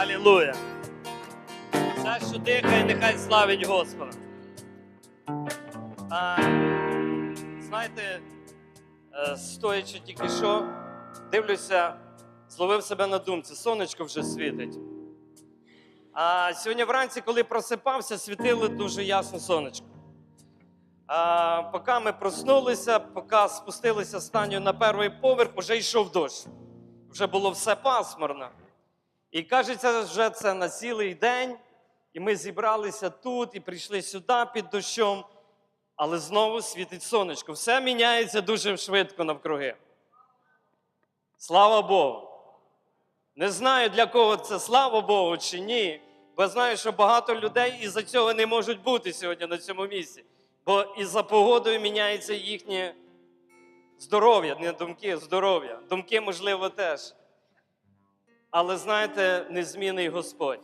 Алілуя! Все, що дихає, нехай славить Господа. А, знаєте, е, стоячи тільки що, дивлюся, зловив себе на думці, сонечко вже світить. А сьогодні вранці, коли просипався, світило дуже ясно сонечко. А, поки ми проснулися, поки спустилися станю на перший поверх, вже йшов дощ. Вже було все пасмурно. І кажеться, вже це на цілий день, і ми зібралися тут і прийшли сюди під дощом, але знову світить сонечко. Все міняється дуже швидко навкруги. Слава Богу! Не знаю, для кого це слава Богу чи ні, бо знаю, що багато людей із-за цього не можуть бути сьогодні на цьому місці. Бо із-за погодою міняється їхнє здоров'я, не думки, здоров'я. Думки, можливо, теж. Але знаєте, незмінний Господь.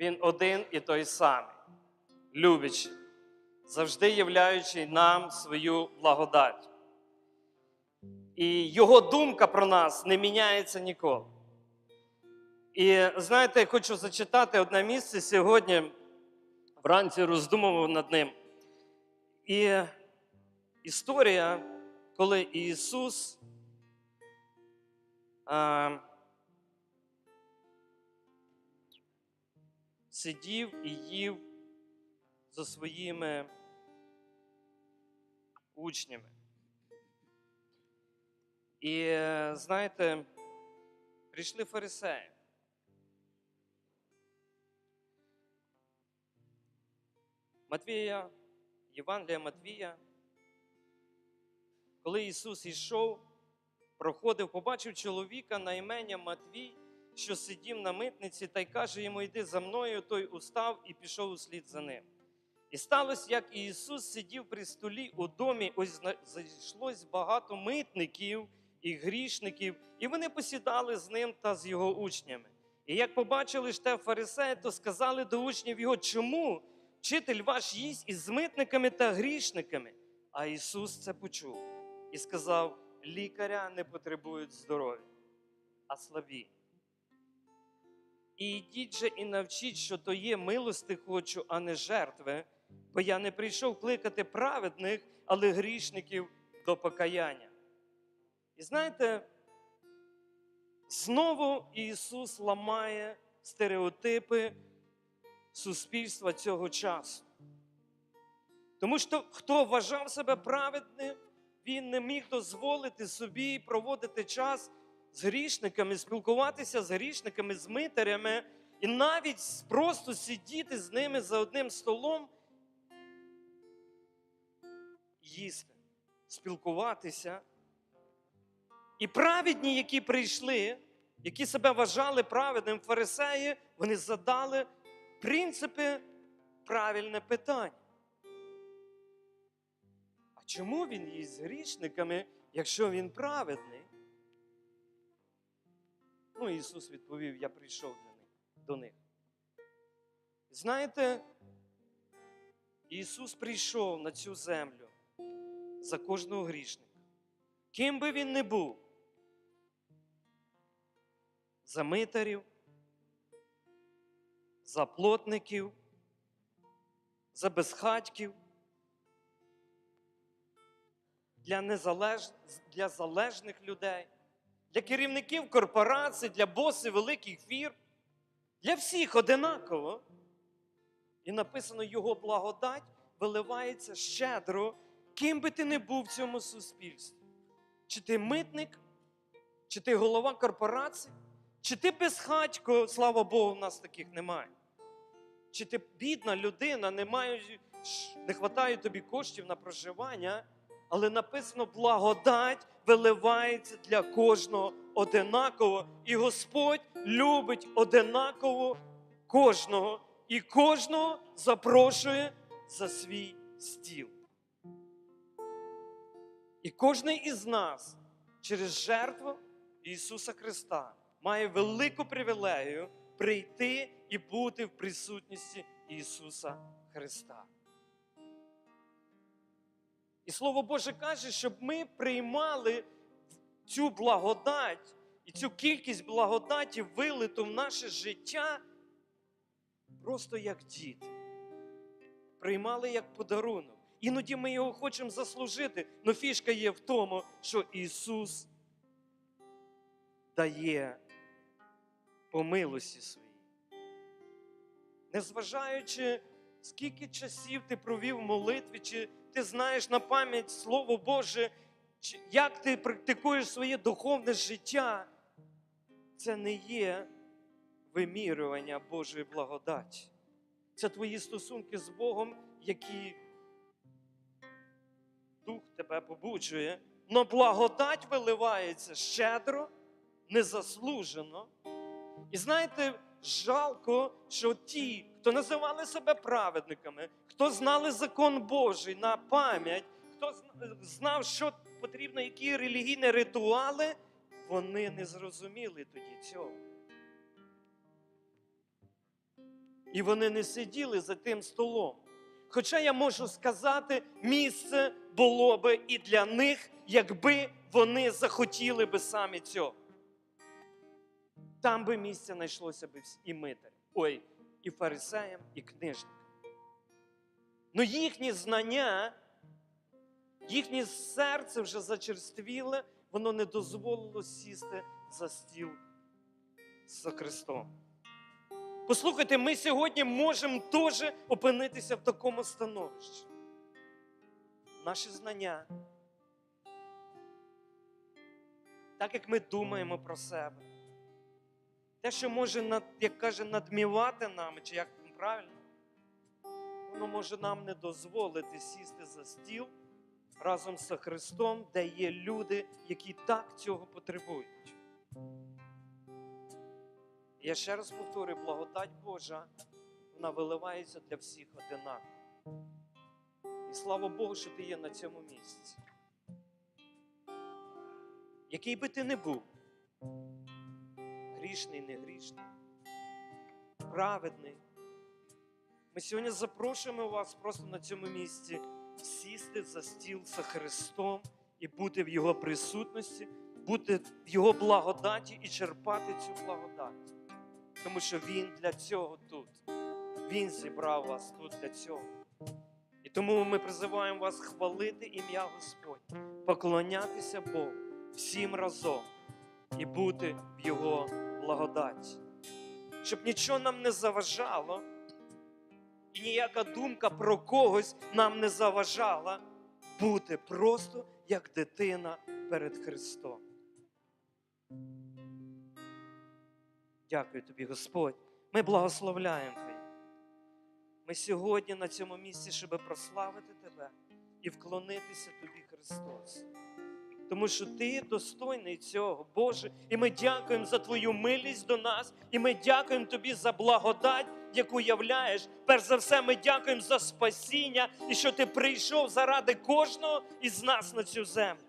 Він один і той самий, любячий, завжди являючий нам свою благодать. І його думка про нас не міняється ніколи. І знаєте, я хочу зачитати одне місце сьогодні, вранці роздумував над ним. І історія, коли Ісус сидів і їв зі своїми учнями. І знаєте, прийшли фарисеї. Матвія, Євангелія Матвія, коли Ісус йшов, проходив, побачив чоловіка на імення Матвій, що сидів на митниці, та й каже йому: Йди за мною, той устав і пішов услід за ним. І сталося, як Ісус сидів при столі у домі, ось зайшлось багато митників і грішників, і вони посідали з ним та з його учнями. І як побачили ж те фарисеї, то сказали до учнів його, чому вчитель ваш їсть із митниками та грішниками? А Ісус це почув і сказав: лікаря не потребують здоров'я, а слабі. І йдіть же і навчіть, що то є милости хочу, а не жертви, бо я не прийшов кликати праведних, але грішників до покаяння. І знаєте, знову Ісус ламає стереотипи суспільства цього часу. Тому що хто вважав себе праведним, він не міг дозволити собі проводити час з грішниками, спілкуватися з грішниками, з митарями, і навіть просто сидіти з ними за одним столом, їсти, спілкуватися. І праведні, які прийшли, які себе вважали праведним фарисеї, вони задали в принципі правильне питання. Чому він їсть з грішниками, якщо він праведний? Ну, Ісус відповів: Я прийшов. До них. Знаєте, Ісус прийшов на цю землю за кожного грішника. Ким би він не був, за митарів, за плотників, за безхатьків, для, незалеж... для залежних людей, для керівників корпорацій, для босів великих фірм, для всіх одинаково. І написано, його благодать виливається щедро ким би ти не був в цьому суспільстві, чи ти митник, чи ти голова корпорації, чи ти безхатько, слава Богу, в нас таких немає. Чи ти бідна людина, не маєш, не вистачає тобі коштів на проживання, але написано благодать виливається для кожного одинаково. І Господь любить одинаково кожного, і кожного запрошує за свій стіл. І кожен із нас через жертву Ісуса Христа має велику привілею прийти і бути в присутності Ісуса Христа. І Слово Боже каже, щоб ми приймали цю благодать і цю кількість благодаті вилиту в наше життя просто як діти. Приймали як подарунок. Іноді ми його хочемо заслужити, але фішка є в тому, що Ісус дає по милості своїй. Незважаючи, скільки часів ти провів в молитві, чи ти знаєш на пам'ять Слово Боже, як ти практикуєш своє духовне життя, це не є вимірювання Божої благодаті. Це твої стосунки з Богом, які Дух тебе побуджує, но благодать виливається щедро, незаслужено. І знаєте, жалко, що ті, хто називали себе праведниками, хто знали закон Божий на пам'ять, хто зна- знав, що потрібно, які релігійні ритуали, вони не зрозуміли тоді цього. І вони не сиділи за тим столом. Хоча я можу сказати, місце було би і для них, якби вони захотіли би самі цього. Там би місце знайшлося б і митарям, ой, і фарисеям, і книжникам. Ну їхні знання, їхнє серце вже зачерствіле, воно не дозволило сісти за стіл з Христом. Послухайте, ми сьогодні можемо теж опинитися в такому становищі. Наші знання, так як ми думаємо про себе, те, що може, як каже, надмівати нами, чи як правильно, воно може нам не дозволити сісти за стіл разом з Христом, де є люди, які так цього потребують. Я ще раз повторюю, благодать Божа, вона виливається для всіх одинаково. І слава Богу, що ти є на цьому місці. Який би ти не був, грішний, не грішний, праведний. Ми сьогодні запрошуємо вас просто на цьому місці сісти за стіл за Христом і бути в Його присутності, бути в Його благодаті і черпати цю благодать. Тому що Він для цього тут. Він зібрав вас тут для цього. І тому ми призиваємо вас хвалити ім'я Господь, поклонятися Богу всім разом і бути в Його благодаті. Щоб нічого нам не заважало, і ніяка думка про когось нам не заважала бути просто як дитина перед Христом. Дякую тобі, Господь. Ми благословляємо Тебе. Ми сьогодні на цьому місці, щоб прославити Тебе і вклонитися Тобі, Христос. Тому що Ти достойний цього, Боже, і ми дякуємо за Твою милість до нас, і ми дякуємо Тобі за благодать, яку являєш. Перш за все, ми дякуємо за спасіння і що Ти прийшов заради кожного із нас на цю землю.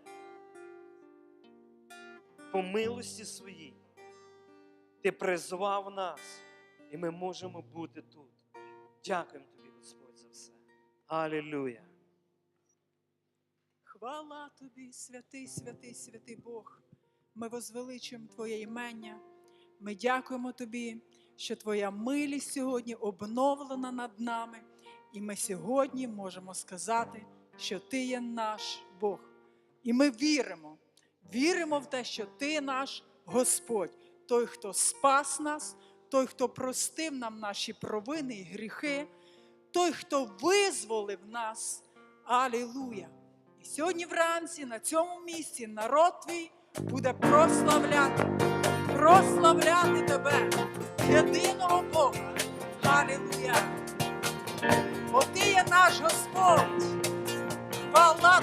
По милості своїй. Ти призвав нас, і ми можемо бути тут. Дякуємо тобі, Господь, за все. Алілуя. Хвала тобі, святий, святий, святий Бог. Ми возвеличуємо Твоє імення. Ми дякуємо Тобі, що Твоя милість сьогодні обновлена над нами. І ми сьогодні можемо сказати, що Ти є наш Бог. І ми віримо, віримо в те, що Ти наш Господь, той, хто спас нас, той, хто простив нам наші провини і гріхи, той, хто визволив нас. Алілуя! Сьогодні вранці на цьому місці народ твій буде прославляти, прославляти тебе, єдиного Бога. Халілуя! Бо ти є наш Господь. Хвала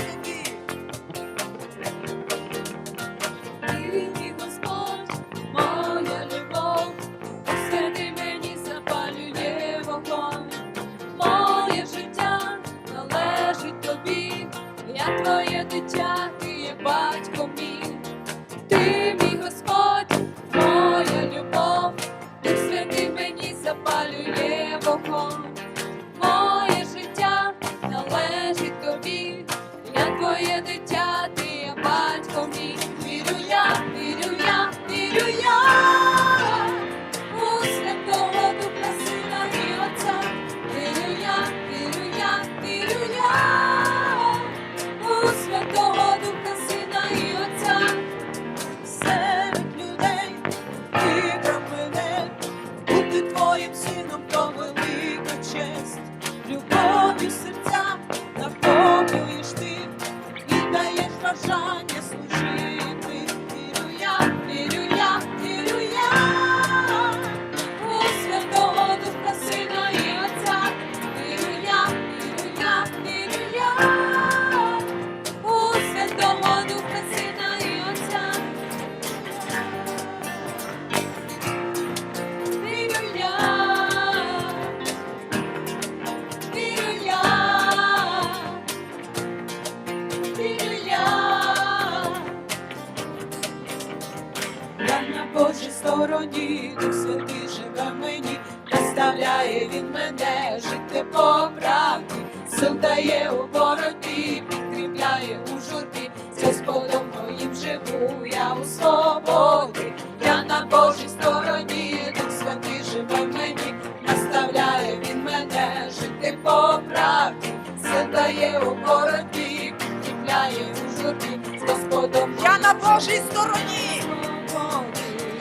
на Божій стороні, Дух Святий живе в мені, наставляє він мене. Жити по правді, сил дає у боротьбі, підкріпляє у журбі, з Господом моїм живу, я у свободі, я на Божій стороні, Дух Святий живе в мені, наставляє він мене. Жити по правді, сил дає у боротьбі, підкріпляє у журбі, з Господом я на Божій стороні.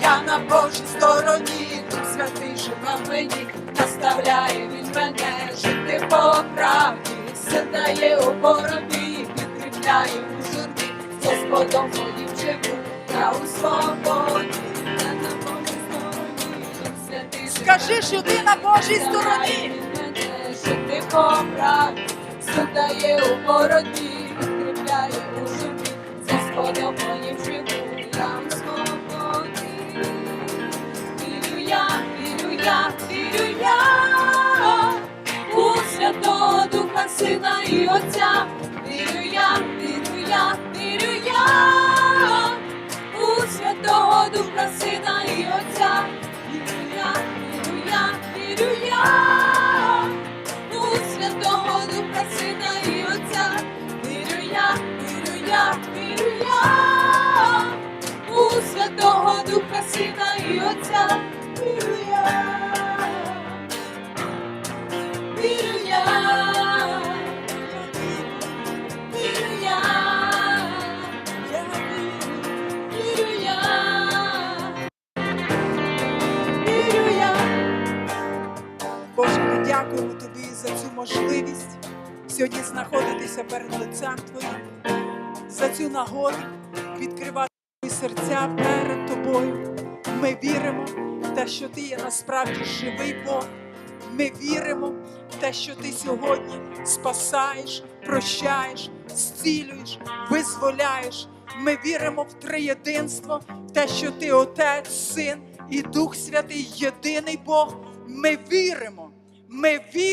Я на Божій стороні, Дух святий живе в мені, наставляє він мене жити по правді, все дає у боротьбі, підкріпляє у журбі, з Господом моїм живу, я у свободі, я на Божій стороні, Дух святий живе Скажи, що ти на Божій стороні. Жити по правді, дає у боротьбі, підкріпляє у журбі, з Господом моїм живу, я у свободі. Сина і Отця. Вірю я, вірю я, вірю я, у Святого Духа Сина і Отця. Вірю я, вірю я, вірю я, у Святого Духа Сина і Отця. Вірю я, вірю я, вірю я, у Святого Духа Сина і Отця. Вірю я, цю нагоду відкривати свої серця перед тобою. Ми віримо в те, що ти є насправді живий Бог. Ми віримо в те, що ти сьогодні спасаєш, прощаєш, зцілюєш, визволяєш. Ми віримо в триєдинство, в те, що ти Отець, Син і Дух Святий, єдиний Бог. Ми віримо, ми віримо,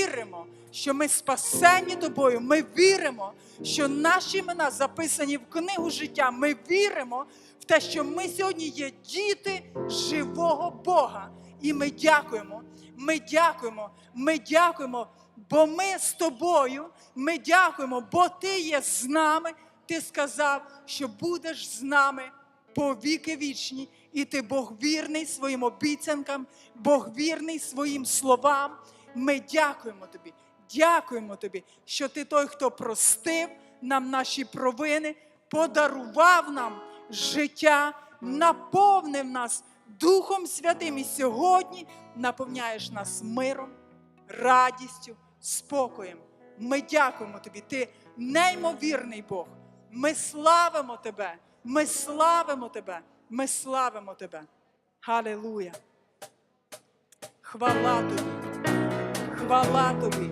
що ми спасені тобою. Ми віримо, що наші імена записані в книгу життя. Ми віримо в те, що ми сьогодні є діти живого Бога. І ми дякуємо. Ми дякуємо, ми дякуємо, бо ми з тобою. Ми дякуємо, бо ти є з нами. Ти сказав, що будеш з нами по віки вічні, і ти Бог вірний своїм обіцянкам, Бог вірний своїм словам. Ми дякуємо тобі, дякуємо тобі, що ти той, хто простив нам наші провини, подарував нам життя, наповнив нас Духом Святим. І сьогодні наповняєш нас миром, радістю, спокоєм. Ми дякуємо тобі. Ти неймовірний Бог. Ми славимо тебе, ми славимо тебе, ми славимо тебе. Халилуя! Хвала тобі! хвала тобі,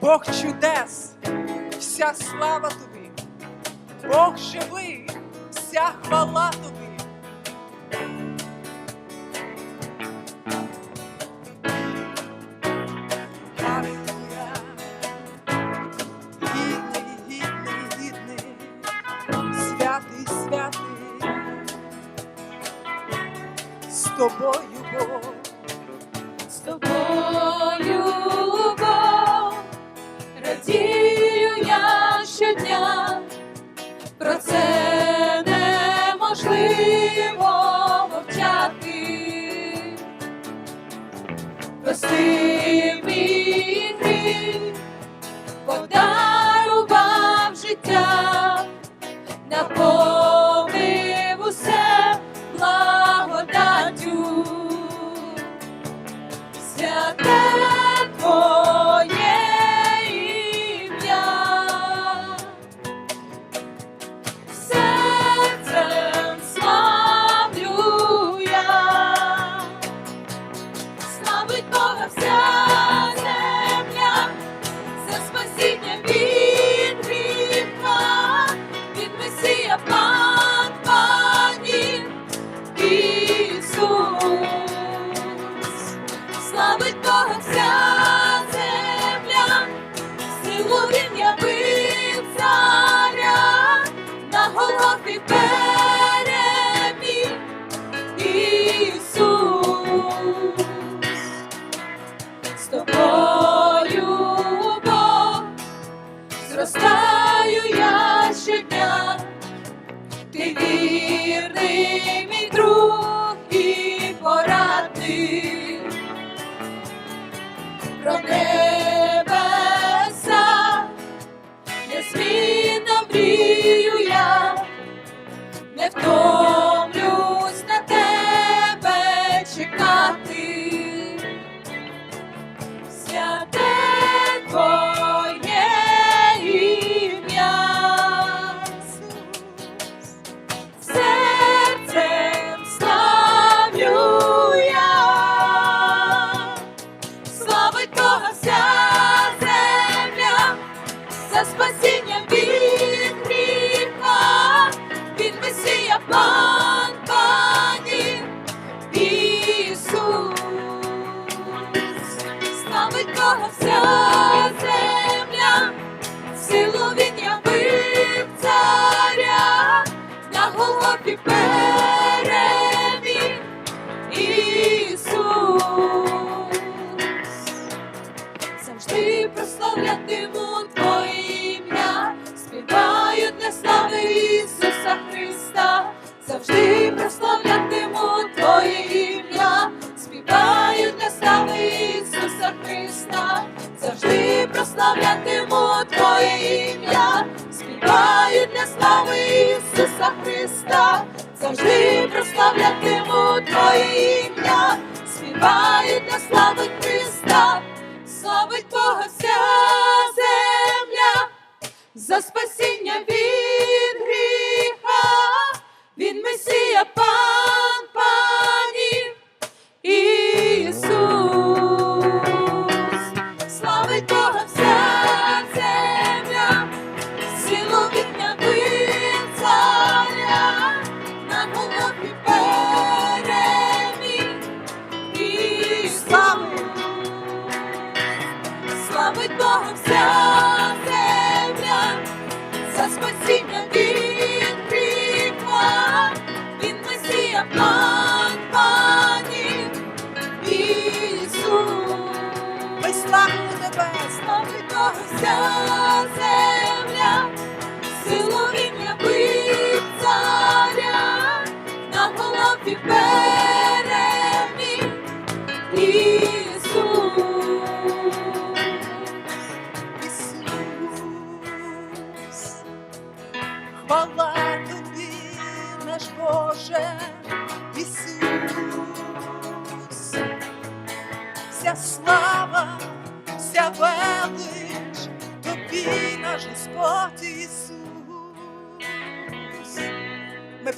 Бог чудес, вся слава тобі, Бог живий, вся хвала тобі. Святий, святий, з Тобою Спаси. upon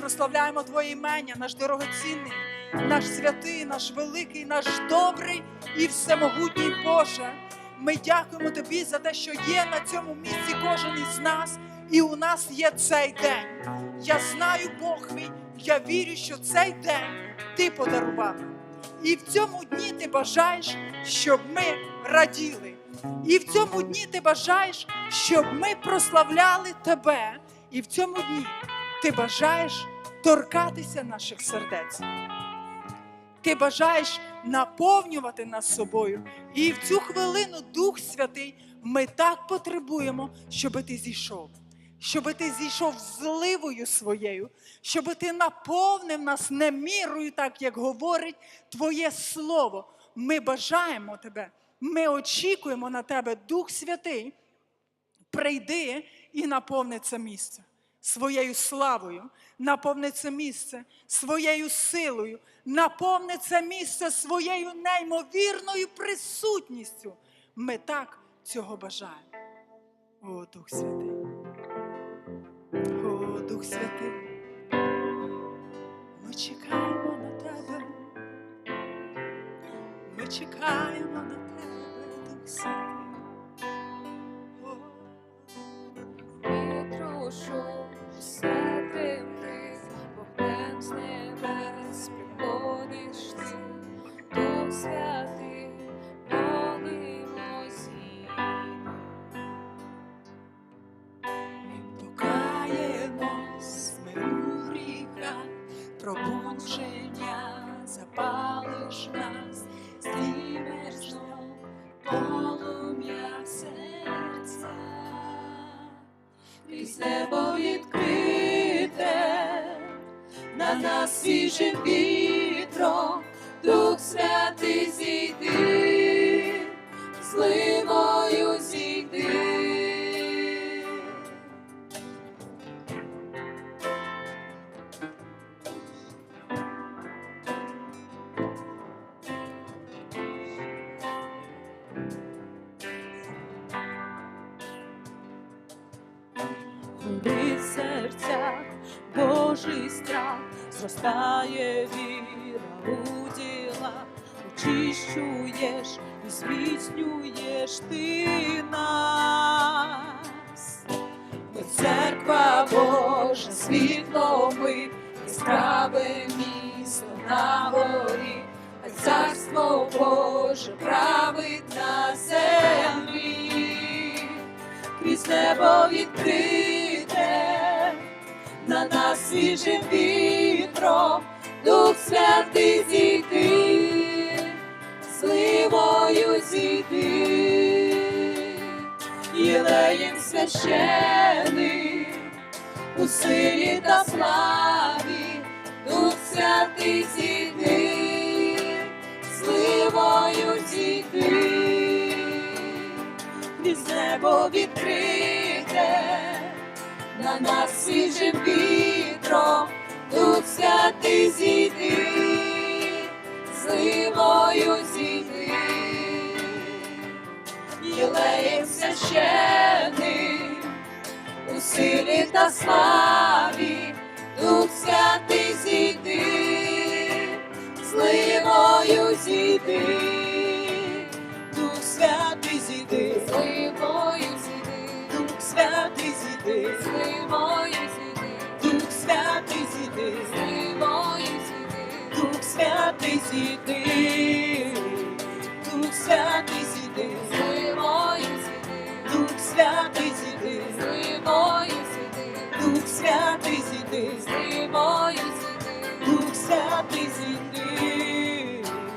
прославляємо Твоє імення, наш дорогоцінний, наш святий, наш великий, наш добрий і всемогутній Боже. Ми дякуємо Тобі за те, що є на цьому місці кожен із нас, і у нас є цей день. Я знаю, Бог мій, я вірю, що цей день Ти подарував. І в цьому дні ти бажаєш, щоб ми раділи. І в цьому дні ти бажаєш, щоб ми прославляли тебе. І в цьому дні ти бажаєш торкатися наших сердець. Ти бажаєш наповнювати нас собою. І в цю хвилину, Дух Святий, ми так потребуємо, щоб ти зійшов. Щоб ти зійшов зливою своєю, щоб ти наповнив нас не мірою, так як говорить Твоє Слово. Ми бажаємо тебе, ми очікуємо на тебе, Дух Святий. Прийди і наповни це місце своєю славою, наповни це місце своєю силою, наповни це місце своєю неймовірною присутністю. Ми так цього бажаємо. О, Дух Святий. О, Дух Святий. Ми чекаємо на тебе. Ми чекаємо на тебе, Дух Святий. Нас свіжим вітром, Дух святий зійди, зливою яскраве місто на горі, а царство Боже править на землі, крізь небо відкрите, на нас свіжим вітром, Дух святий зійди, сливою зійди. Єлеєм священий, у силі та славі, Дух святий зійди, сливою крізь небо відкрите, на нас свіжим вітром, Дух святий зійди, сливою зійди. Єлеєм священий, у силі та славі, святий зійди, зливою зійди, Дух святий зійди, зливою зійди, Дух святий зійди, зливою зійди, Дух святий зійди, зливою зійди, Дух святий зійди, Дух святий зійди, зливою зійди, Дух святий зійди, зливою зійди, Дух святий ти зимою зійди, дух святий зійди.